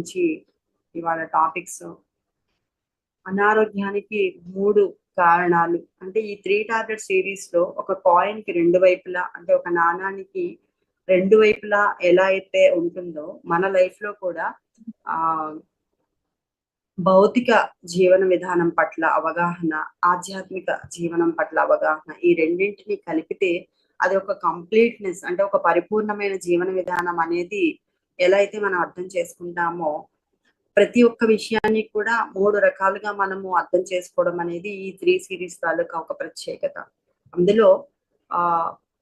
గురించి ఇవాళ టాపిక్స్ అనారోగ్యానికి మూడు కారణాలు. అంటే ఈ త్రీ టాబ్లెట్ సిరీస్లో ఒక కాయిన్కి రెండు వైపులా అంటే ఒక నాణానికి రెండు వైపులా ఎలా అయితే ఉంటుందో మన లైఫ్లో కూడా ఆ భౌతిక జీవన విధానం పట్ల అవగాహన ఆధ్యాత్మిక జీవనం పట్ల అవగాహన ఈ రెండింటిని కలిపితే అది ఒక కంప్లీట్నెస్ అంటే ఒక పరిపూర్ణమైన జీవన విధానం అనేది ఎలా అయితే మనం అర్థం చేసుకుంటామో ప్రతి ఒక్క విషయాన్ని కూడా మూడు రకాలుగా మనము అర్థం చేసుకోవడం అనేది ఈ త్రీ సిరీస్ తాలూకా ఒక ప్రత్యేకత. అందులో ఆ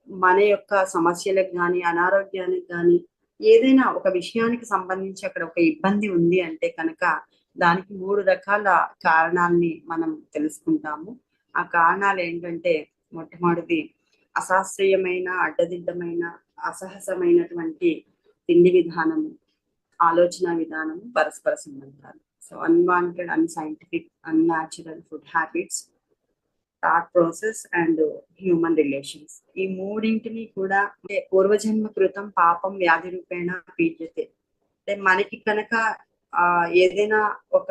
మన యొక్క సమస్యలకు కానీ అనారోగ్యానికి కానీ ఏదైనా ఒక విషయానికి సంబంధించి అక్కడ ఒక ఇబ్బంది ఉంది అంటే కనుక దానికి మూడు రకాల కారణాలని మనం తెలుసుకుంటాము. ఆ కారణాలు ఏంటంటే మొట్టమొదటిది అశాస్త్రీయమైన అడ్డదిడ్డమైన అసహసమైనటువంటి తిండి విధానము ఆలోచన విధానము పరస్పర సంబంధాలు. So unwanted unscientific unnatural food habits thought process and human relations ఈ మూడింటిని కూడా అంటే పూర్వజన్మ కృతం పాపం వ్యాధి రూపేణ పీడ్యతే అంటే మనకి కనుక ఆ ఏదైనా ఒక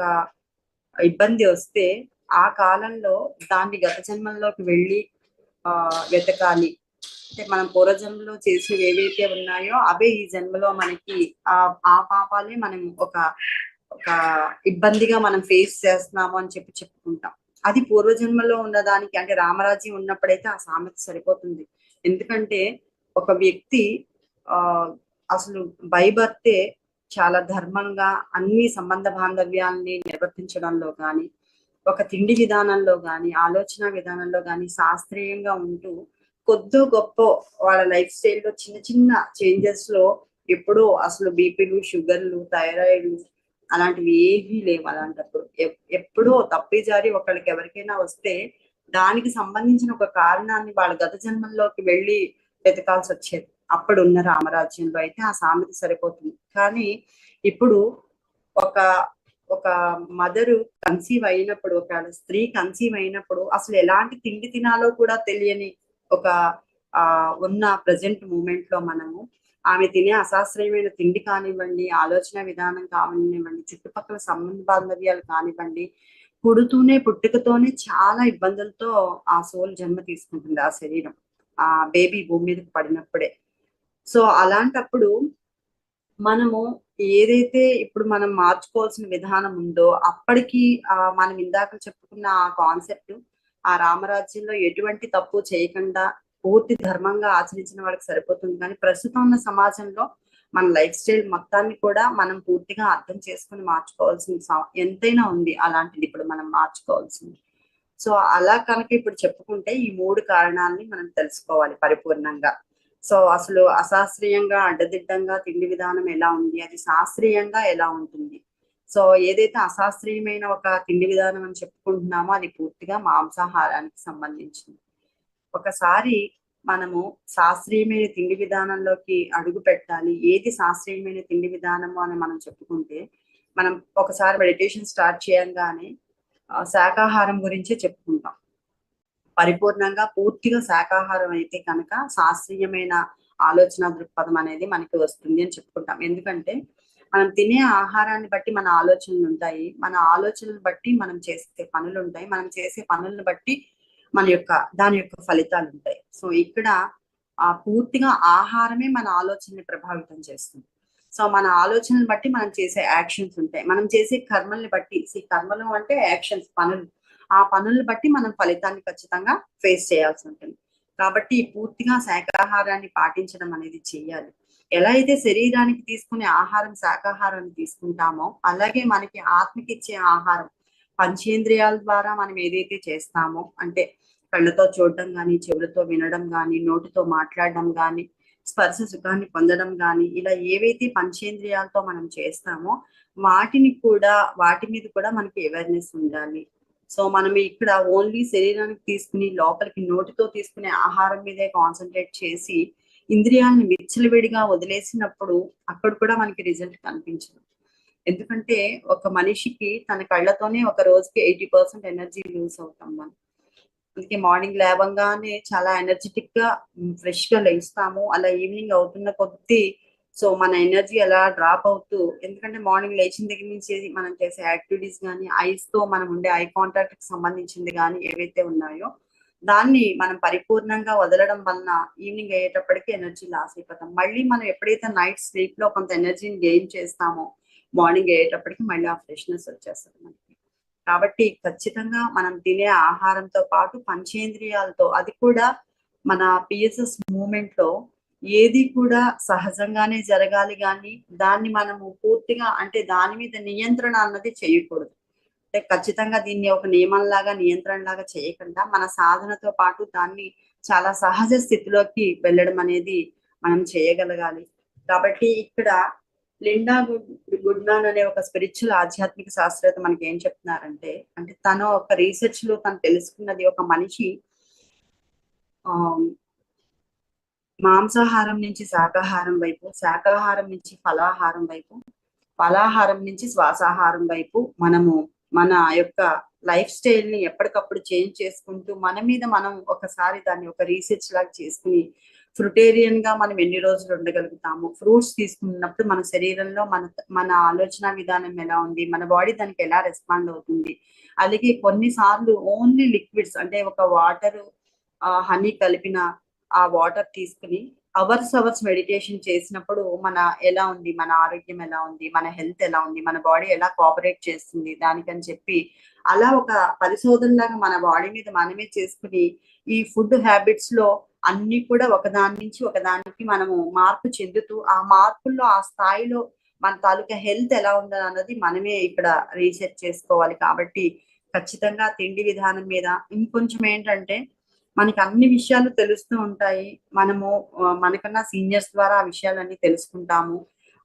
ఇబ్బంది వస్తే ఆ కాలంలో దాన్ని గత జన్మల్లోకి వెళ్ళి ఆ వెతకాలి. అంటే మనం పూర్వజన్మలో చేసినవి ఏవైతే ఉన్నాయో అవే ఈ జన్మలో మనకి ఆ ఆ పాపాలే మనం ఒక ఒక ఇబ్బందిగా మనం ఫేస్ చేస్తున్నాము అని చెప్పి చెప్పుకుంటాం. అది పూర్వజన్మలో ఉన్నదానికి అంటే రామరాజ్యం ఉన్నప్పుడైతే ఆ సామెత సరిపోతుంది. ఎందుకంటే ఒక వ్యక్తి ఆ అసలు భయభర్తే చాలా ధర్మంగా అన్ని సంబంధ బాంధవ్యాల్ని నిర్వర్తించడంలో కానీ ఒక తిండి విధానంలో కానీ ఆలోచన విధానంలో కానీ శాస్త్రీయంగా ఉంటూ కొద్దో గొప్ప వాళ్ళ లైఫ్ స్టైల్లో చిన్న చిన్న చేంజెస్లో ఎప్పుడో అసలు బీపీలు షుగర్లు థైరాయిడ్లు అలాంటివి ఏవీ లేవు అలాంటప్పుడు. ఎప్పుడో తప్పిజారి ఒకళ్ళకి ఎవరికైనా వస్తే దానికి సంబంధించిన ఒక కారణాన్ని వాళ్ళ గత జన్మల్లోకి వెళ్ళి వెతకాల్సి వచ్చేది. అప్పుడు ఉన్న రామరాజ్యంలో అయితే ఆ సామెత సరిపోతుంది. కానీ ఇప్పుడు ఒక ఒక మదరు కన్సీవ్ అయినప్పుడు ఒక స్త్రీ కన్సీవ్ అయినప్పుడు అసలు ఎలాంటి తిండి తినాలో కూడా తెలియని ఒక ఆ ఉన్న ప్రజెంట్ మూమెంట్లో మనము ఆమె తినే అశాస్త్రీయమైన తిండి కానివ్వండి ఆలోచన విధానం కానివ్వండి చుట్టుపక్కల సంబంధ బాంధవ్యాలు కానివ్వండి పుడుతూనే పుట్టుకతోనే చాలా ఇబ్బందులతో ఆ సోల్ జన్మ తీసుకుంటుంది ఆ శరీరం ఆ బేబీ భూమి మీదకి పడినప్పుడే. సో అలాంటప్పుడు మనము ఏదైతే ఇప్పుడు మనం మార్చుకోవాల్సిన విధానం ఉందో అప్పటికి ఆ మనం ఇందాక చెప్పుకున్న ఆ కాన్సెప్ట్ ఆ రామరాజ్యంలో ఎటువంటి తప్పు చేయకుండా పూర్తి ధర్మంగా ఆచరించిన వాళ్ళకి సరిపోతుంది. కానీ ప్రస్తుతం ఉన్న సమాజంలో మన లైఫ్ స్టైల్ మొత్తాన్ని కూడా మనం పూర్తిగా అర్థం చేసుకుని మార్చుకోవాల్సిన ఎంతైనా ఉంది అలాంటిది ఇప్పుడు మనం మార్చుకోవాల్సింది. సో అలా కనుక ఇప్పుడు చెప్పుకుంటే ఈ మూడు కారణాలని మనం తెలుసుకోవాలి పరిపూర్ణంగా. సో అసలు అశాస్త్రీయంగా అడ్డదిడ్డంగా తిండి విధానం ఎలా ఉంది అది శాస్త్రీయంగా ఎలా ఉంటుంది? సో ఏదైతే అశాస్త్రీయమైన ఒక తిండి విధానం అని చెప్పుకుంటున్నామో అది పూర్తిగా మాంసాహారానికి సంబంధించింది. ఒకసారి మనము శాస్త్రీయమైన తిండి విధానంలోకి అడుగు పెట్టాలి. ఏది శాస్త్రీయమైన తిండి విధానము అని మనం చెప్పుకుంటే మనం ఒకసారి మెడిటేషన్ స్టార్ట్ చేయంగానే శాకాహారం గురించే చెప్పుకుంటాం. పరిపూర్ణంగా పూర్తిగా శాకాహారం అయితే కనుక శాస్త్రీయమైన ఆలోచన దృక్పథం అనేది మనకి వస్తుంది అని చెప్పుకుంటాం. ఎందుకంటే మనం తినే ఆహారాన్ని బట్టి మన ఆలోచనలు ఉంటాయి. మన ఆలోచనలు బట్టి మనం చేసే పనులు ఉంటాయి. మనం చేసే పనులను బట్టి మన యొక్క దాని యొక్క ఫలితాలు ఉంటాయి. సో ఇక్కడ ఆ పూర్తిగా ఆహారమే మన ఆలోచనని ప్రభావితం చేస్తుంది. సో మన ఆలోచనలు బట్టి మనం చేసే యాక్షన్స్ ఉంటాయి. మనం చేసే కర్మల్ని బట్టి కర్మలు అంటే యాక్షన్స్ పనులు. ఆ పనులను బట్టి మనం ఫలితాన్ని ఖచ్చితంగా ఫేస్ చేయాల్సి ఉంటుంది. కాబట్టి పూర్తిగా శాఖాహారాన్ని పాటించడం అనేది చేయాలి ఎలా అయితే శరీరానికి తీసుకునే ఆహారం శాకాహారాన్ని తీసుకుంటామో అలాగే మనకి ఆత్మకి ఇచ్చే ఆహారం పంచేంద్రియాల ద్వారా మనం ఏదైతే చేస్తామో అంటే కళ్ళతో చూడడం కానీ చెవులతో వినడం కానీ నోటితో మాట్లాడడం కానీ స్పర్శ సుఖాన్ని పొందడం కానీ ఇలా ఏవైతే పంచేంద్రియాలతో మనం చేస్తామో వాటిని కూడా వాటి మీద కూడా మనకి అవేర్నెస్ ఉండాలి. సో మనం ఇక్కడ ఓన్లీ శరీరానికి తీసుకుని లోపలికి నోటితో తీసుకునే ఆహారం మీదే కాన్సన్ట్రేట్ చేసి ఇంద్రియాలను విచ్చలవిడిగా వదిలేసినప్పుడు అక్కడ కూడా మనకి రిజల్ట్ కనిపించదు. ఎందుకంటే ఒక మనిషికి తన కళ్ళతోనే ఒక రోజుకి ఎయిటీ పర్సెంట్ ఎనర్జీ లూజ్ అవుతాం మనం. అందుకే మార్నింగ్ లేవంగానే చాలా ఎనర్జెటిక్గా ఫ్రెష్గా లేస్తాము. అలా ఈవినింగ్ అవుతున్న కొద్దీ సో మన ఎనర్జీ అలా డ్రాప్ అవుతూ ఎందుకంటే మార్నింగ్ లేచిన దగ్గర నుంచి మనం చేసే యాక్టివిటీస్ కానీ ఐస్తో మనం ఉండే ఐ కాంటాక్ట్కి సంబంధించింది కానీ ఏవైతే ఉన్నాయో దాన్ని మనం పరిపూర్ణంగా వదలడం వలన ఈవినింగ్ అయ్యేటప్పటికి ఎనర్జీ లాస్ అయిపోతాం. మళ్ళీ మనం ఎప్పుడైతే నైట్ స్లీప్లో కొంత ఎనర్జీని గెయిన్ చేస్తామో మార్నింగ్ అయ్యేటప్పటికి మళ్ళీ ఆ ఫ్రెష్నెస్ వచ్చేస్తుంది మనకి. కాబట్టి ఖచ్చితంగా మనం తినే ఆహారంతో పాటు పంచేంద్రియాలతో అది కూడా మన పిఎస్ఎస్ మూమెంట్లో ఏది కూడా సహజంగానే జరగాలి కానీ దాన్ని మనము పూర్తిగా అంటే దాని మీద నియంత్రణ అన్నది చేయకూడదు. అంటే ఖచ్చితంగా దీన్ని ఒక నియమంలాగా నియంత్రణ లాగా చేయకుండా మన సాధనతో పాటు దాన్ని చాలా సహజ స్థితిలోకి వెళ్ళడం అనేది మనం చేయగలగాలి. కాబట్టి ఇక్కడ లిండా గుడ్ గుడ్మ్యాన్ అనే ఒక స్పిరిచువల్ ఆధ్యాత్మిక శాస్త్రవేత్త మనకి ఏం చెప్తున్నారంటే అంటే తను ఒక రీసెర్చ్లో తను తెలుసుకున్నది ఒక మనిషి ఆ మాంసాహారం నుంచి శాకాహారం వైపు శాకాహారం నుంచి ఫలాహారం వైపు ఫలాహారం నుంచి శ్వాసాహారం వైపు మనము మన యొక్క లైఫ్ స్టైల్ని ఎప్పటికప్పుడు చేంజ్ చేసుకుంటూ మన మీద మనం ఒకసారి దాన్ని ఒక రీసెర్చ్ లాగా చేసుకుని ఫ్రుటేరియన్గా మనం ఎన్ని రోజులు ఉండగలుగుతాము? ఫ్రూట్స్ తీసుకున్నప్పుడు మన శరీరంలో మన మన ఆలోచన విధానం ఎలా ఉంది? మన బాడీ దానికి ఎలా రెస్పాండ్ అవుతుంది? అలాగే కొన్నిసార్లు ఓన్లీ లిక్విడ్స్ అంటే ఒక వాటర్ హనీ కలిపిన ఆ వాటర్ తీసుకుని అవర్స్ అవర్స్ మెడిటేషన్ చేసినప్పుడు మన ఎలా ఉంది? మన ఆరోగ్యం ఎలా ఉంది? మన హెల్త్ ఎలా ఉంది? మన బాడీ ఎలా కోఆపరేట్ చేస్తుంది? దానికని చెప్పి అలా ఒక పరిశోధనలాగా మన బాడీ మీద మనమే చేసుకుని ఈ ఫుడ్ హ్యాబిట్స్లో అన్ని కూడా ఒకదాని నుంచి ఒకదానికి మనము మార్పు చెందుతూ ఆ మార్పుల్లో ఆ స్థాయిలో మన తాలూకా హెల్త్ ఎలా ఉందని అన్నది మనమే ఇక్కడ రీసెర్చ్ చేసుకోవాలి. కాబట్టి ఖచ్చితంగా తిండి విధానం మీద ఇంకొంచెం ఏంటంటే మనకి అన్ని విషయాలు తెలుస్తూ ఉంటాయి. మనము మనకన్నా సీనియర్స్ ద్వారా ఆ విషయాలన్నీ తెలుసుకుంటాము.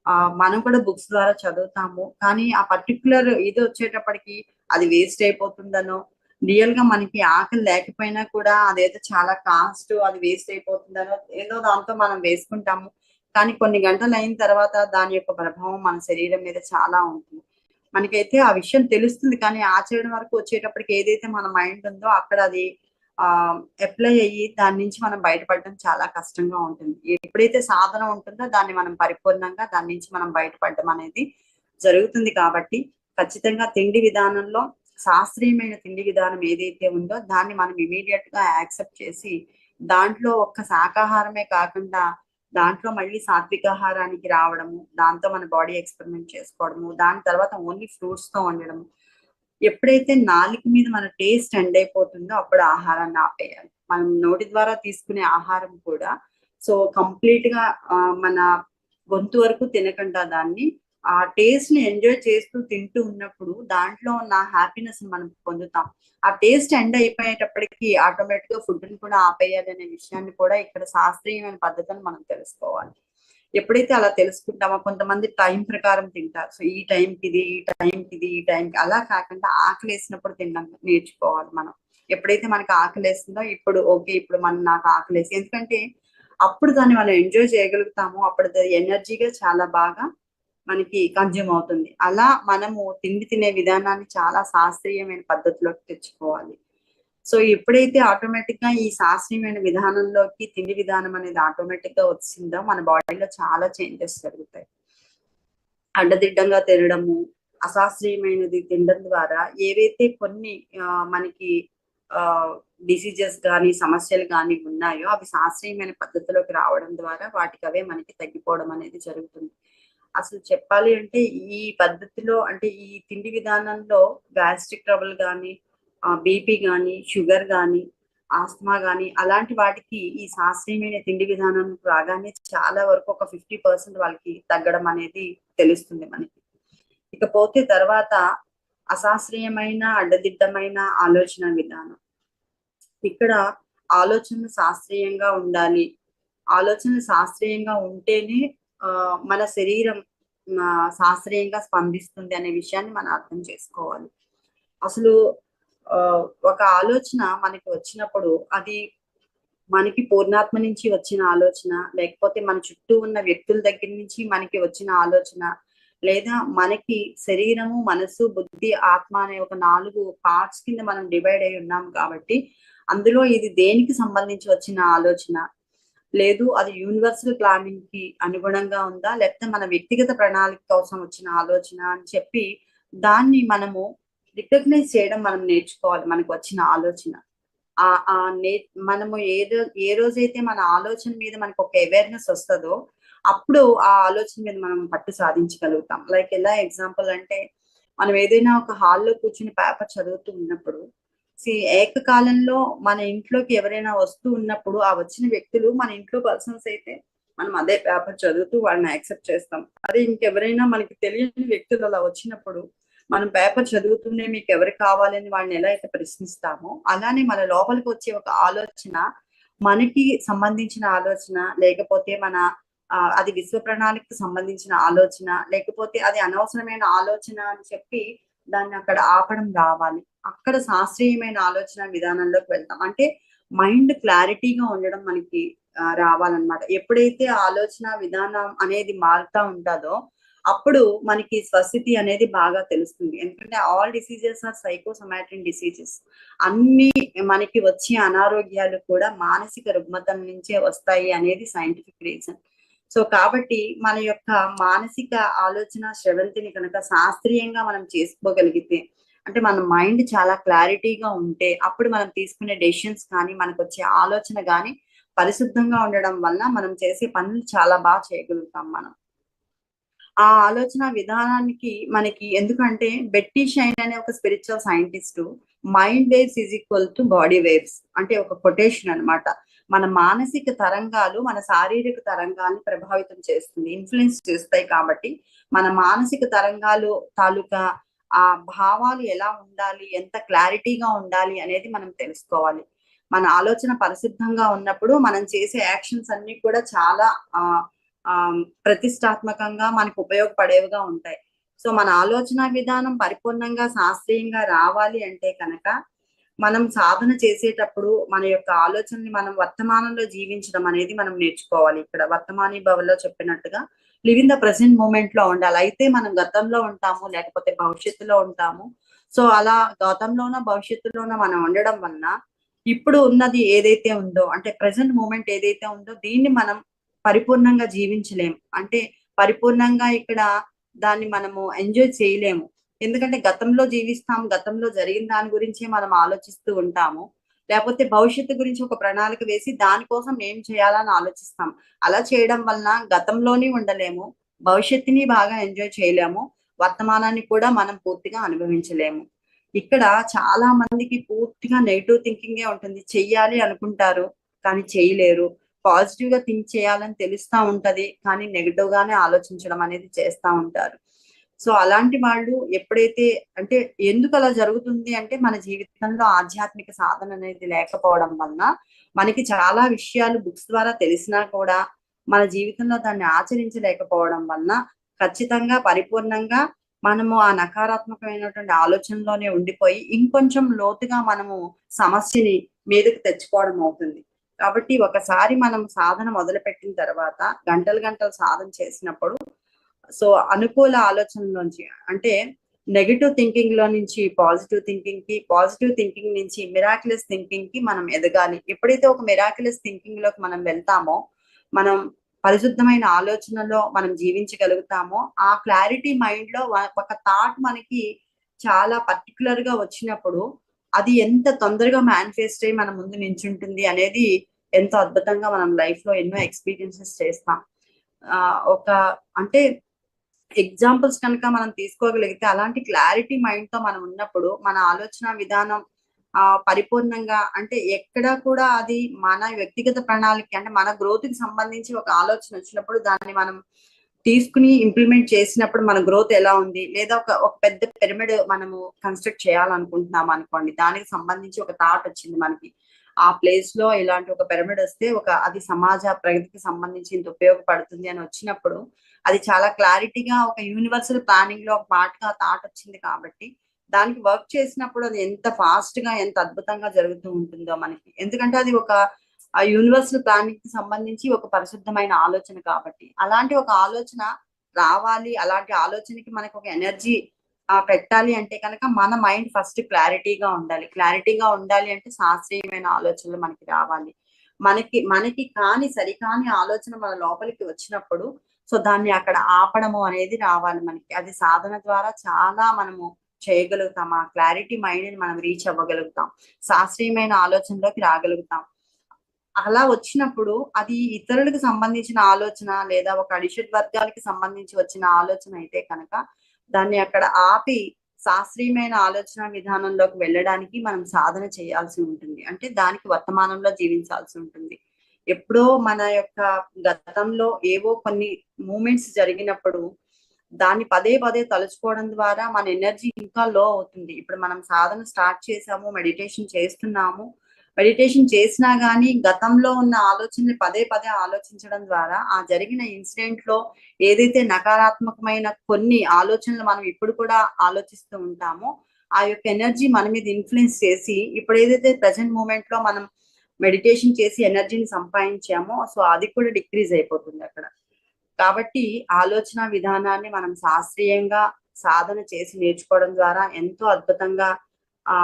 ఆ మనం కూడా బుక్స్ ద్వారా చదువుతాము. కానీ ఆ పర్టికులర్ ఇది వచ్చేటప్పటికి అది వేస్ట్ అయిపోతుందనో రియల్గా మనకి ఆకలి లేకపోయినా కూడా అదేదో చాలా కాస్ట్ అది వేస్ట్ అయిపోతుందనో ఏదో దాంతో మనం వేసుకుంటాము. కానీ కొన్ని గంటలు అయిన తర్వాత దాని యొక్క ప్రభావం మన శరీరం మీద చాలా ఉంటుంది. మనకైతే ఆ విషయం తెలుస్తుంది. కానీ ఆచరణ వరకు వచ్చేటప్పటికి ఏదైతే మన మైండ్ ఉందో అక్కడ అది అప్లై అయ్యి దాని నుంచి మనం బయటపడడం చాలా కష్టంగా ఉంటుంది. ఎప్పుడైతే సాధన ఉంటుందో దాన్ని మనం పరిపూర్ణంగా దాని నుంచి మనం బయటపడడం అనేది జరుగుతుంది కాబట్టి ఖచ్చితంగా తిండి విధానంలో శాస్త్రీయమైన తిండి విధానం ఏదైతే ఉందో దాన్ని మనం ఇమీడియట్గా యాక్సెప్ట్ చేసి దాంట్లో ఒక్క శాకాహారమే కాకుండా దాంట్లో మళ్ళీ సాత్వికాహారానికి రావడము దాంతో మన బాడీ ఎక్స్పెరిమెంట్ చేసుకోవడము దాని తర్వాత ఓన్లీ ఫ్రూట్స్తో వండడము ఎప్పుడైతే నాలుక మీద మన టేస్ట్ ఎండ్ అయిపోతుందో అప్పుడు ఆహారాన్ని ఆపేయాలి. మనం నోటి ద్వారా తీసుకునే ఆహారం కూడా సో కంప్లీట్గా మన గొంతు వరకు తినకుండా దాన్ని ఆ టేస్ట్ని ఎంజాయ్ చేస్తూ తింటూ ఉన్నప్పుడు దాంట్లో ఉన్న హ్యాపీనెస్ మనం పొందుతాం. ఆ టేస్ట్ ఎండ్ అయిపోయేటప్పటికి ఆటోమేటిక్గా ఫుడ్ని కూడా ఆపేయాలి అనే విషయాన్ని కూడా ఇక్కడ శాస్త్రీయమైన పద్ధతిని మనం తెలుసుకోవాలి. ఎప్పుడైతే అలా తెలుసుకుంటామో కొంతమంది టైం ప్రకారం తింటారు. సో ఈ టైంకి ఇది ఈ టైంకి ఇది ఈ టైంకి అలా కాకుండా ఆకలి వేసినప్పుడు తినడం నేర్చుకోవాలి మనం. ఎప్పుడైతే మనకి ఆకలి వేస్తుందో ఇప్పుడు ఓకే ఇప్పుడు మనం నాకు ఆకలి వేసి ఎందుకంటే అప్పుడు దాన్ని మనం ఎంజాయ్ చేయగలుగుతాము. అప్పుడు ఎనర్జీగా చాలా బాగా మనకి కన్జ్యూమ్ అవుతుంది. అలా మనము తిండి తినే విధానాన్ని చాలా శాస్త్రీయమైన పద్ధతిలోకి తెచ్చుకోవాలి. సో ఎప్పుడైతే ఆటోమేటిక్గా ఈ శాస్త్రీయమైన విధానంలోకి తిండి విధానం అనేది ఆటోమేటిక్గా వచ్చిందో మన బాడీలో చాలా చేంజెస్ జరుగుతాయి. అడ్డదిడ్డంగా తినడము అశాస్త్రీయమైనది తినడం ద్వారా ఏవైతే కొన్ని మనకి ఆ డిసీజెస్ కానీ సమస్యలు కానీ ఉన్నాయో అవి శాస్త్రీయమైన పద్ధతిలోకి రావడం ద్వారా వాటికి అవే మనకి తగ్గిపోవడం అనేది జరుగుతుంది. అసలు చెప్పాలి అంటే ఈ పద్ధతిలో అంటే ఈ తిండి విధానంలో గ్యాస్ట్రిక్ ట్రబుల్ కానీ బీపీ కానీ షుగర్ కానీ ఆస్మా కానీ అలాంటి వాటికి ఈ శాస్త్రీయమైన తిండి విధానం రాగానే చాలా వరకు ఒక ఫిఫ్టీ పర్సెంట్ వాళ్ళకి తగ్గడం అనేది తెలుస్తుంది మనకి. ఇకపోతే తర్వాత అశాస్త్రీయమైన అడ్డదిడ్డమైన ఆలోచన విధానం. ఇక్కడ ఆలోచనలు శాస్త్రీయంగా ఉండాలి. ఆలోచనలు శాస్త్రీయంగా ఉంటేనే మన శరీరం శాస్త్రీయంగా స్పందిస్తుంది అనే విషయాన్ని మనం అర్థం చేసుకోవాలి. అసలు ఒక ఆలోచన మనకి వచ్చినప్పుడు అది మనకి పూర్ణాత్మ నుంచి వచ్చిన ఆలోచన లేకపోతే మన చుట్టూ ఉన్న వ్యక్తుల దగ్గర నుంచి మనకి వచ్చిన ఆలోచన లేదా మనకి శరీరము మనసు బుద్ధి ఆత్మ అనే ఒక నాలుగు పార్ట్స్ కింద మనం డివైడ్ అయి ఉన్నాం కాబట్టి అందులో ఇది దేనికి సంబంధించి వచ్చిన ఆలోచన? లేదు అది యూనివర్సల్ ప్లానింగ్కి అనుగుణంగా ఉందా? లేకపోతే మన వ్యక్తిగత ప్రణాళిక కోసం వచ్చిన ఆలోచన అని చెప్పి దాన్ని మనము రికగ్నైజ్ చేయడం మనం నేర్చుకోవాలి మనకు వచ్చిన ఆలోచన. ఆ ఆ నే మనము ఏదో ఏ రోజైతే మన ఆలోచన మీద మనకు ఒక అవేర్నెస్ వస్తుందో అప్పుడు ఆ ఆలోచన మీద మనం పట్టు సాధించగలుగుతాం. లైక్ ఎలా ఎగ్జాంపుల్ అంటే మనం ఏదైనా ఒక హాల్లో కూర్చుని పేపర్ చదువుతూ ఉన్నప్పుడు సి ఏకకాలంలో మన ఇంట్లోకి ఎవరైనా వస్తూ ఉన్నప్పుడు ఆ వచ్చిన వ్యక్తులు మన ఇంట్లో పర్సన్స్ అయితే మనం అదే పేపర్ చదువుతూ వాళ్ళని యాక్సెప్ట్ చేస్తాం. అదే ఇంకెవరైనా మనకి తెలియని వ్యక్తులు అలా వచ్చినప్పుడు మనం పేపర్ చదువుతూనే మీకు ఎవరు కావాలని వాళ్ళని ఎలా అయితే ప్రశ్నిస్తామో అలానే మన లోపలికి వచ్చే ఒక ఆలోచన మనకి సంబంధించిన ఆలోచన లేకపోతే మన అది విశ్వ ప్రణాళికకు సంబంధించిన ఆలోచన లేకపోతే అది అనవసరమైన ఆలోచన అని చెప్పి దాన్ని అక్కడ ఆపడం రావాలి. అక్కడ శాస్త్రీయమైన ఆలోచన విధానంలోకి వెళ్తాం. అంటే మైండ్ క్లారిటీగా ఉండడం మనకి రావాలన్నమాట. ఎప్పుడైతే ఆలోచన విధానం అనేది మారుతా ఉంటుందో అప్పుడు మనకి స్వస్థితి అనేది బాగా తెలుస్తుంది. ఎందుకంటే all diseases are psychosomatic diseases అన్ని మనకి వచ్చే అనారోగ్యాలు కూడా మానసిక రుగ్మతల నుంచే వస్తాయి అనేది సైంటిఫిక్ రీజన్ సో కాబట్టి మన యొక్క మానసిక ఆలోచన శ్రవంతిని కనుక శాస్త్రీయంగా మనం చేసుకోగలిగితే అంటే మన మైండ్ చాలా క్లారిటీగా ఉంటే అప్పుడు మనం తీసుకునే డెసిషన్స్ కానీ మనకు వచ్చే ఆలోచన కానీ పరిశుద్ధంగా ఉండడం వల్ల మనం చేసే పనులు చాలా బాగా చేయగలుగుతాం మనం. ఆ ఆలోచన విధానానికి మనకి ఎందుకంటే బెట్టి షైన్ అనే ఒక spiritual scientist mind waves is equal to body waves అంటే ఒక కొటేషన్ అన్నమాట. మన మానసిక తరంగాలు మన శారీరక తరంగాల్ని ప్రభావితం చేస్తుంది ఇన్ఫ్లుయెన్స్ చేస్తాయి కాబట్టి మన మానసిక తరంగాలు తాలూకా ఆ భావాలు ఎలా ఉండాలి ఎంత క్లారిటీగా ఉండాలి అనేది మనం తెలుసుకోవాలి. మన ఆలోచన పరిశుద్ధంగా ఉన్నప్పుడు మనం చేసే యాక్షన్స్ అన్ని కూడా చాలా ఆ ప్రతిష్టాత్మకంగా మనకు ఉపయోగపడేవిగా ఉంటాయి. సో మన ఆలోచన విధానం పరిపూర్ణంగా శాస్త్రీయంగా రావాలి అంటే కనుక మనం సాధన చేసేటప్పుడు మన యొక్క ఆలోచనని మనం వర్తమానంలో జీవించడం అనేది మనం నేర్చుకోవాలి. ఇక్కడ వర్తమాని భవన్లో చెప్పినట్టుగా లివ్ ఇన్ ద ప్రెసెంట్ మూమెంట్లో ఉండాలి. అయితే మనం గతంలో ఉంటాము లేకపోతే భవిష్యత్తులో ఉంటాము. సో అలా గతంలోనో భవిష్యత్తులోనో మనం ఉండడం వలన ఇప్పుడు ఉన్నది ఏదైతే ఉందో అంటే ప్రెసెంట్ మూమెంట్ ఏదైతే ఉందో దీన్ని మనం పరిపూర్ణంగా జీవించలేము. అంటే పరిపూర్ణంగా ఇక్కడ దాన్ని మనము ఎంజాయ్ చేయలేము. ఎందుకంటే గతంలో జీవిస్తాం గతంలో జరిగిన దాని గురించే మనం ఆలోచిస్తూ ఉంటాము. లేకపోతే భవిష్యత్తు గురించి ఒక ప్రణాళిక వేసి దానికోసం ఏం చేయాలని ఆలోచిస్తాం. అలా చేయడం వలన గతంలోని ఉండలేము భవిష్యత్తుని బాగా ఎంజాయ్ చేయలేము వర్తమానాన్ని కూడా మనం పూర్తిగా అనుభవించలేము. ఇక్కడ చాలా మందికి పూర్తిగా నెగిటివ్ థింకింగే ఉంటుంది. చెయ్యాలి అనుకుంటారు కానీ చేయలేరు. పాజిటివ్గా థింక్ చేయాలని తెలుస్తా ఉంటది కానీ నెగిటివ్ గానే ఆలోచించడం అనేది చేస్తా ఉంటారు. సో అలాంటి వాళ్ళు ఎప్పుడైతే అంటే ఎందుకు అలా జరుగుతుంది అంటే మన జీవితంలో ఆధ్యాత్మిక సాధన అనేది లేకపోవడం వలన మనకి చాలా విషయాలు బుక్స్ ద్వారా తెలిసినా కూడా మన జీవితంలో దాన్ని ఆచరించలేకపోవడం వలన ఖచ్చితంగా పరిపూర్ణంగా మనము ఆ నకారాత్మకమైనటువంటి ఆలోచనలోనే ఉండిపోయి ఇంకొంచెం లోతుగా మనము సమస్యని మీదకి తెచ్చుకోవడం అవుతుంది. కాబట్టి ఒకసారి మనం సాధన మొదలుపెట్టిన తర్వాత గంటలు గంటలు సాధన చేసినప్పుడు సో అనుకూల ఆలోచనలోంచి అంటే నెగిటివ్ థింకింగ్లో నుంచి పాజిటివ్ థింకింగ్కి పాజిటివ్ థింకింగ్ నుంచి మిరాక్యులస్ థింకింగ్కి మనం ఎదగాలి. ఎప్పుడైతే ఒక మిరాక్యులస్ థింకింగ్లోకి మనం వెళ్తామో మనం పరిశుద్ధమైన ఆలోచనలో మనం జీవించగలుగుతామో ఆ క్లారిటీ మైండ్లో ఒక థాట్ మనకి చాలా పర్టికులర్గా వచ్చినప్పుడు అది ఎంత తొందరగా మేనిఫెస్ట్ అయ్యి మన ముందు నించుంటుంది అనేది ఎంతో అద్భుతంగా మనం లైఫ్లో ఎన్నో ఎక్స్పీరియన్సెస్ చేస్తాం. ఒక అంటే ఎగ్జాంపుల్స్ కనుక మనం తీసుకోగలిగితే అలాంటి క్లారిటీ మైండ్తో మనం ఉన్నప్పుడు మన ఆలోచన విధానం ఆ పరిపూర్ణంగా అంటే ఎక్కడ కూడా అది మన వ్యక్తిగత ప్రణాళిక అంటే మన గ్రోత్కి సంబంధించి ఒక ఆలోచన వచ్చినప్పుడు దాన్ని మనం తీసుకుని ఇంప్లిమెంట్ చేసినప్పుడు మన గ్రోత్ ఎలా ఉంది? లేదా ఒక ఒక పెద్ద పిరమిడ్ మనము కన్స్ట్రక్ట్ చేయాలనుకుంటున్నాం అనుకోండి. దానికి సంబంధించి ఒక థాట్ వచ్చింది మనకి. ఆ ప్లేస్లో ఇలాంటి ఒక పిరమిడ్ వస్తే ఒక అది సమాజ ప్రగతికి సంబంధించి ఇంత ఉపయోగపడుతుంది అని వచ్చినప్పుడు అది చాలా క్లారిటీగా ఒక యూనివర్సల్ ప్లానింగ్లో ఒక పార్ట్ థాట్ వచ్చింది కాబట్టి దానికి వర్క్ చేసినప్పుడు అది ఎంత ఫాస్ట్గా ఎంత అద్భుతంగా జరుగుతూ ఉంటుందో మనకి. ఎందుకంటే అది ఒక ఆ యూనివర్సల్ ప్లానింగ్కి సంబంధించి ఒక పరిశుద్ధమైన ఆలోచన కాబట్టి. అలాంటి ఒక ఆలోచన రావాలి అలాంటి ఆలోచనకి మనకు ఒక ఎనర్జీ ఆ పెట్టాలి అంటే కనుక మన మైండ్ ఫస్ట్ క్లారిటీగా ఉండాలి. క్లారిటీగా ఉండాలి అంటే శాస్త్రీయమైన ఆలోచనలు మనకి రావాలి. మనకి మనకి కాని సరికాని ఆలోచన మన లోపలికి వచ్చినప్పుడు సో దాన్ని అక్కడ ఆపడము అనేది రావాలి మనకి. అది సాధన ద్వారా చాలా మనము చేయగలుగుతాం. ఆ క్లారిటీ మైండ్ని మనం రీచ్ అవ్వగలుగుతాం. శాస్త్రీయమైన ఆలోచనలోకి రాగలుగుతాం. అలా వచ్చినప్పుడు అది ఇతరులకు సంబంధించిన ఆలోచన లేదా ఒక అడిషడ్ వర్గాలకి సంబంధించి వచ్చిన ఆలోచన అయితే కనుక దాన్ని అక్కడ ఆపి శాస్త్రీయమైన ఆలోచన విధానంలోకి వెళ్ళడానికి మనం సాధన చేయాల్సి ఉంటుంది. అంటే దానికి వర్తమానంలో జీవించాల్సి ఉంటుంది. ఎప్పుడో మన యొక్క గతంలో ఏవో కొన్ని మూమెంట్స్ జరిగినప్పుడు దాన్ని పదే పదే తలుచుకోవడం ద్వారా మన ఎనర్జీ ఇంకా లో అవుతుంది. ఇప్పుడు మనం సాధన స్టార్ట్ చేసాము మెడిటేషన్ చేస్తున్నాము మెడిటేషన్ చేసినా కానీ గతంలో ఉన్న ఆలోచనని పదే పదే ఆలోచించడం ద్వారా ఆ జరిగిన ఇన్సిడెంట్లో ఏదైతే నకారాత్మకమైన కొన్ని ఆలోచనలు మనం ఇప్పుడు కూడా ఆలోచిస్తూ ఉంటామో ఆ యొక్క ఎనర్జీ మన మీద ఇన్ఫ్లుయెన్స్ చేసి ఇప్పుడు ఏదైతే ప్రజెంట్ మూమెంట్లో మనం మెడిటేషన్ చేసి ఎనర్జీని సంపాదించామో సో అది కూడా డిక్రీజ్ అయిపోతుంది అక్కడ. కాబట్టి ఆలోచన విధానాన్ని మనం శాస్త్రీయంగా సాధన చేసి నేర్చుకోవడం ద్వారా ఎంతో అద్భుతంగా ఆ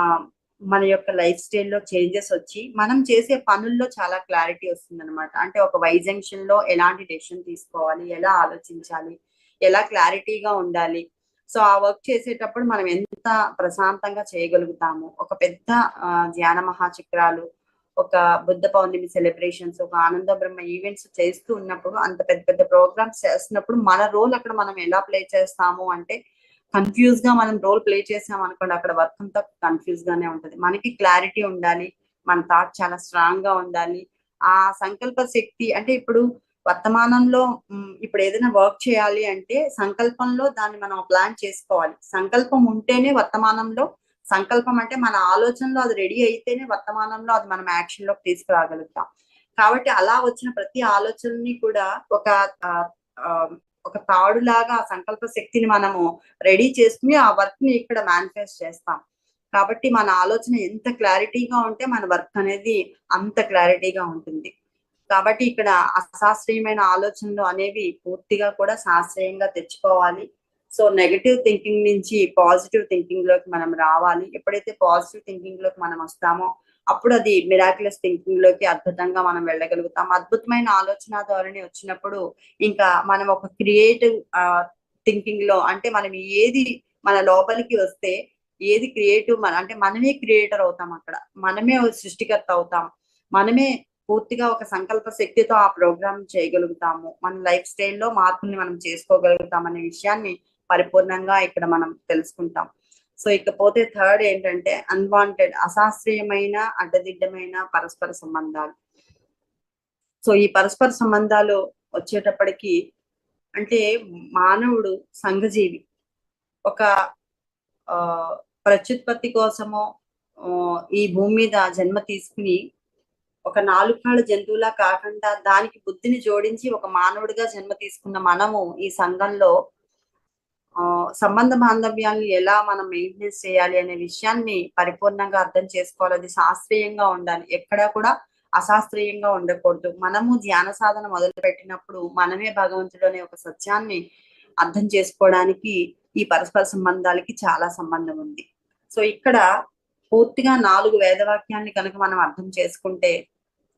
మన యొక్క లైఫ్ స్టైల్లో చేంజెస్ వచ్చి మనం చేసే పనుల్లో చాలా క్లారిటీ వస్తుంది అనమాట అంటే ఒక వై జంక్షన్లో ఎలాంటి డెసిషన్ తీసుకోవాలి ఎలా ఆలోచించాలి ఎలా క్లారిటీగా ఉండాలి. సో ఆ వర్క్ చేసేటప్పుడు మనం ఎంత ప్రశాంతంగా చేయగలుగుతాము? ఒక పెద్ద ధ్యాన మహాచక్రాలు ఒక బుద్ధ పౌర్ణమి సెలబ్రేషన్స్ ఒక ఆనంద బ్రహ్మ ఈవెంట్స్ చేస్తూ ఉన్నప్పుడు అంత పెద్ద పెద్ద ప్రోగ్రామ్స్ చేస్తున్నప్పుడు మన రోల్ అక్కడ మనం ఎలా ప్లే చేస్తాము అంటే కన్ఫ్యూజ్గా మనం రోల్ ప్లే చేసాం అనుకోండి అక్కడ వర్క్ అంతా కన్ఫ్యూజ్ గానే ఉంటది. మనకి క్లారిటీ ఉండాలి మన థాట్ చాలా స్ట్రాంగ్గా ఉండాలి. ఆ సంకల్ప శక్తి అంటే ఇప్పుడు వర్తమానంలో ఇప్పుడు ఏదైనా వర్క్ చేయాలి అంటే సంకల్పంలో దాన్ని మనం ప్లాన్ చేసుకోవాలి. సంకల్పం ఉంటేనే వర్తమానంలో సంకల్పం అంటే మన ఆలోచనలో అది రెడీ అయితేనే వర్తమానంలో అది మనం యాక్షన్లోకి తీసుకురాగలుగుతాం. కాబట్టి అలా వచ్చిన ప్రతి ఆలోచనని కూడా ఒక ఒక తాడులాగా ఆ సంకల్ప శక్తిని మనము రెడీ చేసుకుని ఆ వర్క్ని ఇక్కడ మేనిఫెస్ట్ చేస్తాం. కాబట్టి మన ఆలోచన ఎంత క్లారిటీగా ఉంటే మన వర్క్ అనేది అంత క్లారిటీగా ఉంటుంది. కాబట్టి ఇక్కడ అశాస్త్రీయమైన ఆలోచనలు అనేవి పూర్తిగా కూడా శాస్త్రీయంగా తెచ్చుకోవాలి. సో నెగటివ్ థింకింగ్ నుంచి పాజిటివ్ థింకింగ్లోకి మనం రావాలి. ఎప్పుడైతే పాజిటివ్ థింకింగ్లోకి మనం వస్తామో అప్పుడు అది మిరాకులస్ థింకింగ్లోకి అద్భుతంగా మనం వెళ్ళగలుగుతాం. అద్భుతమైన ఆలోచన ధోరణి వచ్చినప్పుడు ఇంకా మనం ఒక క్రియేటివ్ థింకింగ్లో అంటే మనం ఏది మన లోపలికి వస్తే ఏది క్రియేటివ్ మన అంటే మనమే క్రియేటర్ అవుతాం అక్కడ. మనమే సృష్టికర్త అవుతాం. మనమే పూర్తిగా ఒక సంకల్ప శక్తితో ఆ ప్రోగ్రామ్ చేయగలుగుతాము. మన లైఫ్ స్టైల్లో మార్పుల్ని మనం చేసుకోగలుగుతాం అనే విషయాన్ని పరిపూర్ణంగా ఇక్కడ మనం తెలుసుకుంటాం. సో ఇకపోతే థర్డ్ ఏంటంటే అన్వాంటెడ్ అశాస్త్రీయమైన అడ్డదిడ్డమైన పరస్పర సంబంధాలు. సో ఈ పరస్పర సంబంధాలు వచ్చేటప్పటికి అంటే మానవుడు సంఘజీవి. ఒక ఆ ప్రత్యుత్పత్తి కోసము ఈ భూమి మీద జన్మ తీసుకుని ఒక నాలుగు కాళ్ళ జంతువులా కాకుండా దానికి బుద్ధిని జోడించి ఒక మానవుడిగా జన్మ తీసుకున్న మనము ఈ సంఘంలో సంబంధ బాంధవ్యాలను ఎలా మనం మెయింటెనెన్స్ చేయాలి అనే విషయాన్ని పరిపూర్ణంగా అర్థం చేసుకోవాలి అది శాస్త్రీయంగా ఉండాలి. ఎక్కడా కూడా అశాస్త్రీయంగా ఉండకూడదు. మనము ధ్యాన సాధన మొదలు పెట్టినప్పుడు మనమే భగవంతుడు అనే ఒక సత్యాన్ని అర్థం చేసుకోవడానికి ఈ పరస్పర సంబంధాలకి చాలా సంబంధం ఉంది. సో ఇక్కడ పూర్తిగా నాలుగు వేదవాక్యాన్ని కనుక మనం అర్థం చేసుకుంటే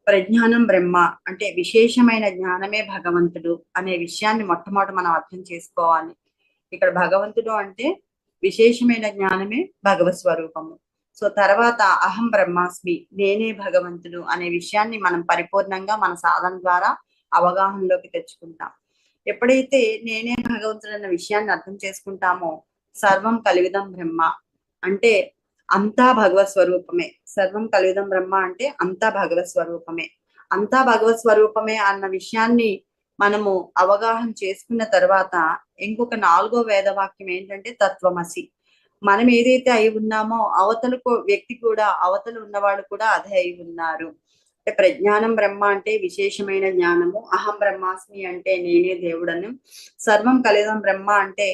ప్రజ్ఞానం బ్రహ్మ అంటే విశేషమైన జ్ఞానమే భగవంతుడు అనే విషయాన్ని మొట్టమొదటి మనం అర్థం చేసుకోవాలి. ఇక్కడ భగవంతుడు అంటే విశేషమైన జ్ఞానమే భగవత్ స్వరూపము. సో తర్వాత అహం బ్రహ్మాస్మి నేనే భగవంతుడు అనే విషయాన్ని మనం పరిపూర్ణంగా మన సాధన ద్వారా అవగాహనలోకి తెచ్చుకుంటాం. ఎప్పుడైతే నేనే భగవంతుడు అన్న విషయాన్ని అర్థం చేసుకుంటామో సర్వం కలివిదం బ్రహ్మ అంటే అంతా భగవత్ స్వరూపమే. సర్వం కలివిదం బ్రహ్మ అంటే అంతా భగవత్ స్వరూపమే. అంతా భగవత్ స్వరూపమే అన్న విషయాన్ని మనము అవగాహన చేసుకున్న తర్వాత ఇంకొక నాలుగో వేదవాక్యం ఏంటంటే తత్వమసి. మనం ఏదైతే అయి ఉన్నామో అవతల వ్యక్తి కూడా అవతలు ఉన్నవాడు కూడా అదే అయి ఉన్నారు. అంటే ప్రజ్ఞానం బ్రహ్మ అంటే విశేషమైన జ్ఞానము. అహం బ్రహ్మాస్మి అంటే నేనే దేవుడను. సర్వం కలిదం బ్రహ్మ అంటే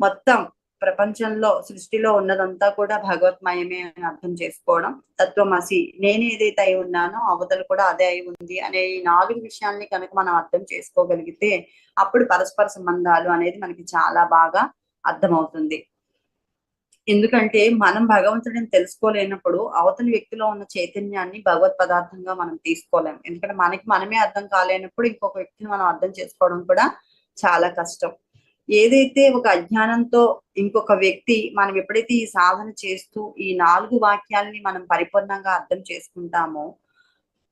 మొత్తం ప్రపంచంలో సృష్టిలో ఉన్నదంతా కూడా భగవత్మయమే అని అర్థం చేసుకోవడం తత్వమసి. నేను ఏదైతే అయి ఉన్నానో అవతలు కూడా అదే అయి ఉంది అనే ఈ నాలుగు విషయాల్ని కనుక మనం అర్థం చేసుకోగలిగితే అప్పుడు పరస్పర సంబంధాలు అనేది మనకి చాలా బాగా అర్థమవుతుంది. ఎందుకంటే మనం భగవంతుడిని తెలుసుకోలేనప్పుడు అవతలి వ్యక్తిలో ఉన్న చైతన్యాన్ని భగవత్ పదార్థంగా మనం తీసుకోలేం. ఎందుకంటే మనకి మనమే అర్థం కాలేనప్పుడు ఇంకొక వ్యక్తిని మనం అర్థం చేసుకోవడం కూడా చాలా కష్టం. ఏదైతే ఒక అజ్ఞానంతో ఇంకొక వ్యక్తి మనం ఎప్పుడైతే ఈ సాధన చేస్తూ ఈ నాలుగు వాక్యాలని మనం పరిపూర్ణంగా అర్థం చేసుకుంటామో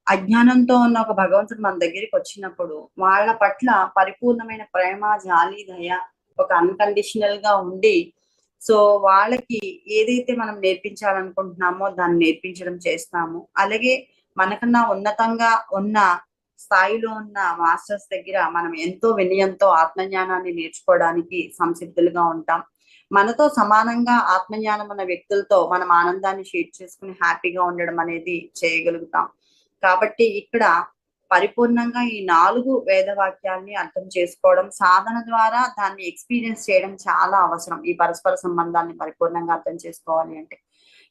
అజ్ఞానంతో ఉన్న ఒక భగవంతుడు మన దగ్గరికి వచ్చినప్పుడు వాళ్ళ పట్ల పరిపూర్ణమైన ప్రేమ జాలి దయ ఒక అన్కండిషనల్గా ఉండి సో వాళ్ళకి ఏదైతే మనం నేర్పించాలనుకుంటున్నామో దాన్ని నేర్పించడం చేస్తాము. అలాగే మనకన్నా ఉన్నతంగా ఉన్న స్థాయిలో ఉన్న మాస్టర్స్ దగ్గర మనం ఎంతో వినయంతో ఆత్మజ్ఞానాన్ని నేర్చుకోవడానికి సంసిద్ధులుగా ఉంటాం. మనతో సమానంగా ఆత్మజ్ఞానం ఉన్న వ్యక్తులతో మనం ఆనందాన్ని షేర్ చేసుకుని హ్యాపీగా ఉండడం అనేది చేయగలుగుతాం. కాబట్టి ఇక్కడ పరిపూర్ణంగా ఈ నాలుగు వేదవాక్యాల్ని అర్థం చేసుకోవడం సాధన ద్వారా దాన్ని ఎక్స్పీరియన్స్ చేయడం చాలా అవసరం. ఈ పరస్పర సంబంధాన్ని పరిపూర్ణంగా అర్థం చేసుకోవాలి అంటే.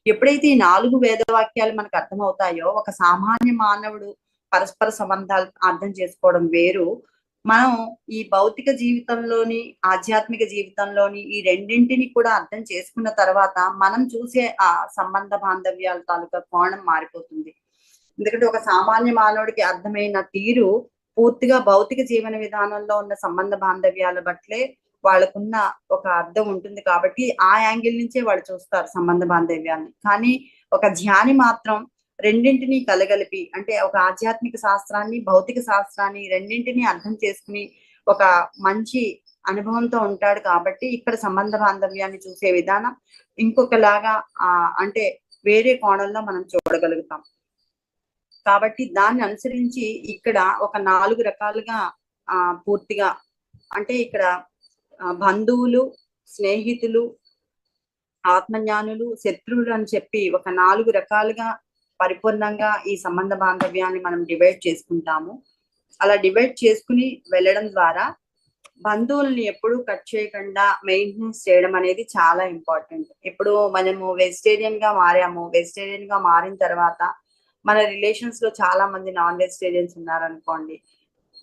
ఎప్పుడైతే ఈ నాలుగు వేదవాక్యాలు మనకు అర్థమవుతాయో ఒక సామాన్య మానవుడు పరస్పర సంబంధాలు అర్థం చేసుకోవడం వేరు. మనం ఈ భౌతిక జీవితంలోని ఆధ్యాత్మిక జీవితంలోని ఈ రెండింటిని కూడా అర్థం చేసుకున్న తర్వాత మనం చూసే ఆ సంబంధ బాంధవ్యాల తాలూకా కోణం మారిపోతుంది. ఎందుకంటే ఒక సామాన్య మానవుడికి అర్థమైన తీరు పూర్తిగా భౌతిక జీవన విధానంలో ఉన్న సంబంధ బాంధవ్యాల బట్లే వాళ్ళకున్న ఒక అర్థం ఉంటుంది కాబట్టి ఆ యాంగిల్ నుంచే వాళ్ళు చూస్తారు సంబంధ బాంధవ్యాన్ని కానీ ఒక ధ్యాని మాత్రం రెండింటినీ కలగలిపి అంటే ఒక ఆధ్యాత్మిక శాస్త్రాన్ని భౌతిక శాస్త్రాన్ని రెండింటినీ అర్థం చేసుకుని ఒక మంచి అనుభవంతో ఉంటాడు కాబట్టి ఇక్కడ సంబంధ బాంధవ్యాన్ని చూసే విధానం ఇంకొకలాగా ఆ అంటే వేరే కోణంలో మనం చూడగలుగుతాం. కాబట్టి దాన్ని అనుసరించి ఇక్కడ ఒక నాలుగు రకాలుగా ఆ పూర్తిగా అంటే ఇక్కడ బంధువులు స్నేహితులు ఆత్మజ్ఞానులు శత్రువులు అని చెప్పి ఒక నాలుగు రకాలుగా పరిపూర్ణంగా ఈ సంబంధ బాంధవ్యాన్ని మనం డివైడ్ చేసుకుంటాము. అలా డివైడ్ చేసుకుని వెళ్ళడం ద్వారా బంధువుల్ని ఎప్పుడు కట్ చేయకుండా మెయింటెనెన్స్ చేయడం అనేది చాలా ఇంపార్టెంట్ ఇప్పుడు మనము వెజిటేరియన్గా మారాము వెజిటేరియన్గా మారిన తర్వాత మన రిలేషన్స్లో చాలా మంది నాన్ వెజిటేరియన్స్ ఉన్నారనుకోండి.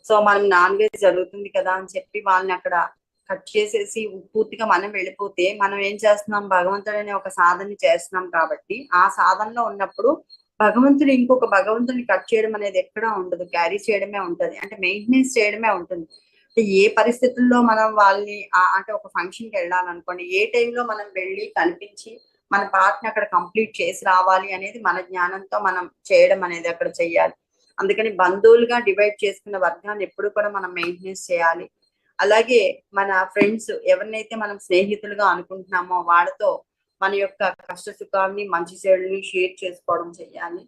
సో మనం నాన్ వెజ్ జరుగుతుంది కదా అని చెప్పి వాళ్ళని అక్కడ కట్ చేసేసి పూర్తిగా మనం వెళ్ళిపోతే మనం ఏం చేస్తున్నాం? భగవంతుడు అనే ఒక సాధన చేస్తున్నాం కాబట్టి ఆ సాధనలో ఉన్నప్పుడు భగవంతుడు ఇంకొక భగవంతుని కట్ చేయడం అనేది ఎక్కడా ఉండదు క్యారీ చేయడమే ఉంటది. అంటే మెయింటెనెన్స్ చేయడమే ఉంటుంది. అంటే ఏ పరిస్థితుల్లో మనం వాళ్ళని అంటే ఒక ఫంక్షన్కి వెళ్ళాలనుకోండి ఏ టైంలో మనం వెళ్ళి కనిపించి మన పార్ట్ని అక్కడ కంప్లీట్ చేసి రావాలి అనేది మన జ్ఞానంతో మనం చేయడం అనేది అక్కడ చెయ్యాలి. అందుకని బంధువులుగా డివైడ్ చేసుకున్న వర్గాన్ని ఎప్పుడు కూడా మనం మెయింటెనెన్స్ చేయాలి. అలాగే మన ఫ్రెండ్స్ ఎవరినైతే మనం స్నేహితులుగా అనుకుంటున్నామో వాళ్ళతో మన యొక్క కష్ట సుఖాలని మంచి చెడుని షేర్ చేసుకోవడం చెయ్యాలి.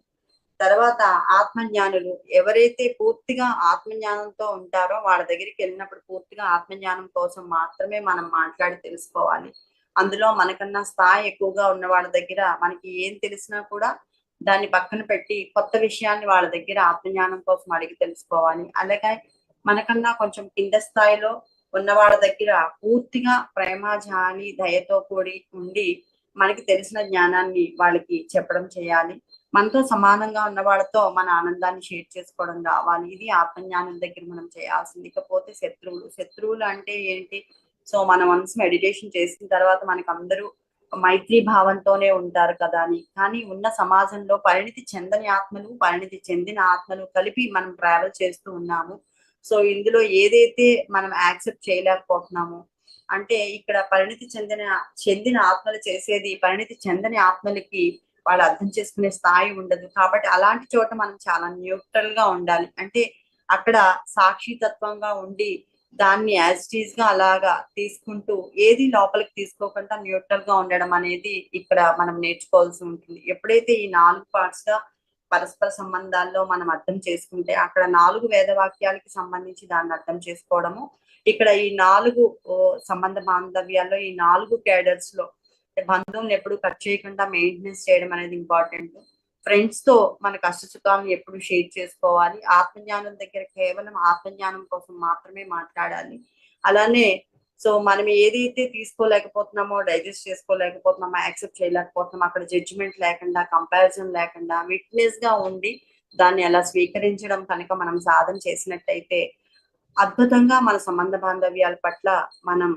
తర్వాత ఆత్మజ్ఞానులు ఎవరైతే పూర్తిగా ఆత్మజ్ఞానంతో ఉంటారో వాళ్ళ దగ్గరికి వెళ్ళినప్పుడు పూర్తిగా ఆత్మజ్ఞానం కోసం మాత్రమే మనం మాట్లాడి తెలుసుకోవాలి. అందులో మనకన్నా స్థాయి ఎక్కువగా ఉన్న వాళ్ళ దగ్గర మనకి ఏం తెలిసినా కూడా దాన్ని పక్కన పెట్టి కొత్త విషయాన్ని వాళ్ళ దగ్గర ఆత్మజ్ఞానం కోసం అడిగి తెలుసుకోవాలి. అలాగే మనకన్నా కొంచెం కింద స్థాయిలో ఉన్న వాళ్ళ దగ్గర పూర్తిగా ప్రేమ జాలి దయతో కూడి ఉండి మనకి తెలిసిన జ్ఞానాన్ని వాళ్ళకి చెప్పడం చేయాలి. మనతో సమానంగా ఉన్న వాళ్ళతో మన ఆనందాన్ని షేర్ చేసుకోవడం కావాలి. ఇది ఆత్మజ్ఞానం దగ్గర మనం చేయాల్సింది. ఇకపోతే శత్రువులు. శత్రువులు అంటే ఏంటి? సో మన మనసు మెడిటేషన్ చేసిన తర్వాత మనకు అందరూ మైత్రి భావంతోనే ఉంటారు కదా అని. కానీ ఉన్న సమాజంలో పరిణితి చెందని ఆత్మలు పరిణితి చెందిన ఆత్మలు కలిపి మనం ట్రావెల్ చేస్తూ ఉన్నాము. సో ఇందులో ఏదైతే మనం యాక్సెప్ట్ చేయలేకపోతున్నామో అంటే ఇక్కడ పరిణితి చెందిన చెందిన ఆత్మలు చేసేది పరిణితి చెందని ఆత్మలకి వాళ్ళు అర్థం చేసుకునే స్థాయి ఉండదు. కాబట్టి అలాంటి చోట మనం చాలా న్యూట్రల్గా ఉండాలి. అంటే అక్కడ సాక్షితత్వంగా ఉండి దాన్ని యాజ్ టీజ్గా అలాగా తీసుకుంటూ ఏది లోపలికి తీసుకోకుండా న్యూట్రల్గా ఉండడం అనేది ఇక్కడ మనం నేర్చుకోవాల్సి ఉంటుంది. ఎప్పుడైతే ఈ నాలుగు పార్ట్స్గా పరస్పర సంబంధాల్లో మనం అర్థం చేసుకుంటే అక్కడ నాలుగు వేదవాక్యాలకి సంబంధించి దాన్ని అర్థం చేసుకోవడము ఇక్కడ ఈ నాలుగు సంబంధ బాంధవ్యాల్లో ఈ నాలుగు క్యాడర్స్లో బంధం ఎప్పుడు కట్ చేయకుండా మెయింటెనెన్స్ చేయడం అనేది ఇంపార్టెంట్ ఫ్రెండ్స్తో మన కష్ట సుఖాలను ఎప్పుడు షేర్ చేసుకోవాలి. ఆత్మజ్ఞానం దగ్గర కేవలం ఆత్మజ్ఞానం కోసం మాత్రమే మాట్లాడాలి. అలానే సో మనం ఏదైతే తీసుకోలేకపోతున్నామో డైజెస్ట్ చేసుకోలేకపోతున్నామో యాక్సెప్ట్ చేయలేకపోతున్నామో అక్కడ జడ్జిమెంట్ లేకుండా కంపారిజన్ లేకుండా విట్నెస్గా ఉండి దాన్ని ఎలా స్వీకరించడం కనుక మనం సాధన చేసినట్టయితే అద్భుతంగా మన సంబంధ బాంధవ్యాల పట్ల మనం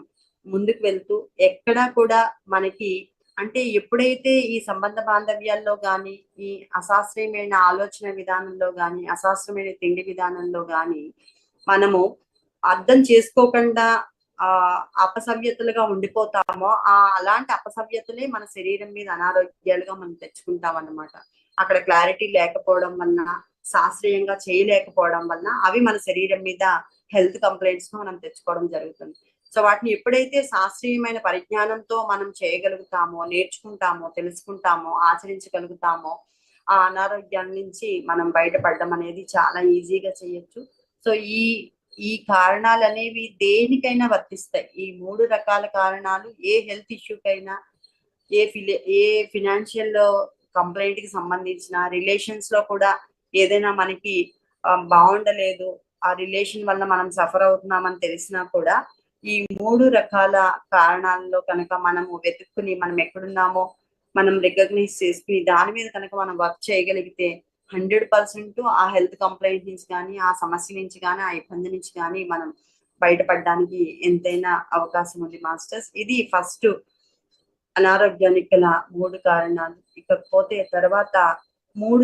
ముందుకు వెళ్తూ ఎక్కడా కూడా మనకి అంటే ఎప్పుడైతే ఈ సంబంధ బాంధవ్యాల్లో కానీ ఈ అశాస్త్రీయమైన ఆలోచన విధానంలో కానీ అశాస్త్రమైన తిండి విధానంలో కానీ మనము అర్థం చేసుకోకుండా ఆ అపసవ్యతలుగా ఉండిపోతామో ఆ అలాంటి అపసవ్యతలే మన శరీరం మీద అనారోగ్యాలుగా మనం తెచ్చుకుంటాం అన్నమాట అక్కడ క్లారిటీ లేకపోవడం వలన శాస్త్రీయంగా చేయలేకపోవడం వలన అవి మన శరీరం మీద హెల్త్ కంప్లైంట్స్ మనం తెచ్చుకోవడం జరుగుతుంది. సో వాటిని ఎప్పుడైతే శాస్త్రీయమైన పరిజ్ఞానంతో మనం చేయగలుగుతామో నేర్చుకుంటామో తెలుసుకుంటామో ఆచరించగలుగుతామో ఆ అనారోగ్యాల నుంచి మనం బయటపడడం అనేది చాలా ఈజీగా చేయొచ్చు. సో ఈ ఈ కారణాలు అనేవి దేనికైనా వర్తిస్తాయి. ఈ మూడు రకాల కారణాలు ఏ హెల్త్ ఇష్యూకైనా ఏ ఫిలి ఏ ఫినాన్షియల్ కంప్లైంట్కి సంబంధించిన రిలేషన్స్లో కూడా ఏదైనా మనకి బాగుండలేదు ఆ రిలేషన్ వల్ల మనం సఫర్ అవుతున్నామని తెలిసినా కూడా ఈ మూడు రకాల కారణాల్లో కనుక మనము వెతుక్కుని మనం ఎక్కడున్నామో మనం రికగ్నైజ్ చేసుకుని దాని మీద కనుక మనం వర్క్ చేయగలిగితే హండ్రెడ్ పర్సెంట్ ఆ హెల్త్ కంప్లైంట్ నుంచి కానీ ఆ సమస్య నుంచి కానీ ఆ ఇబ్బంది నుంచి కానీ మనం బయటపడడానికి ఎంతైనా అవకాశం ఉంది మాస్టర్స్. ఇది ఫస్ట్ అనారోగ్యానికి గల మూడు కారణాలు. ఇకపోతే తర్వాత మూడు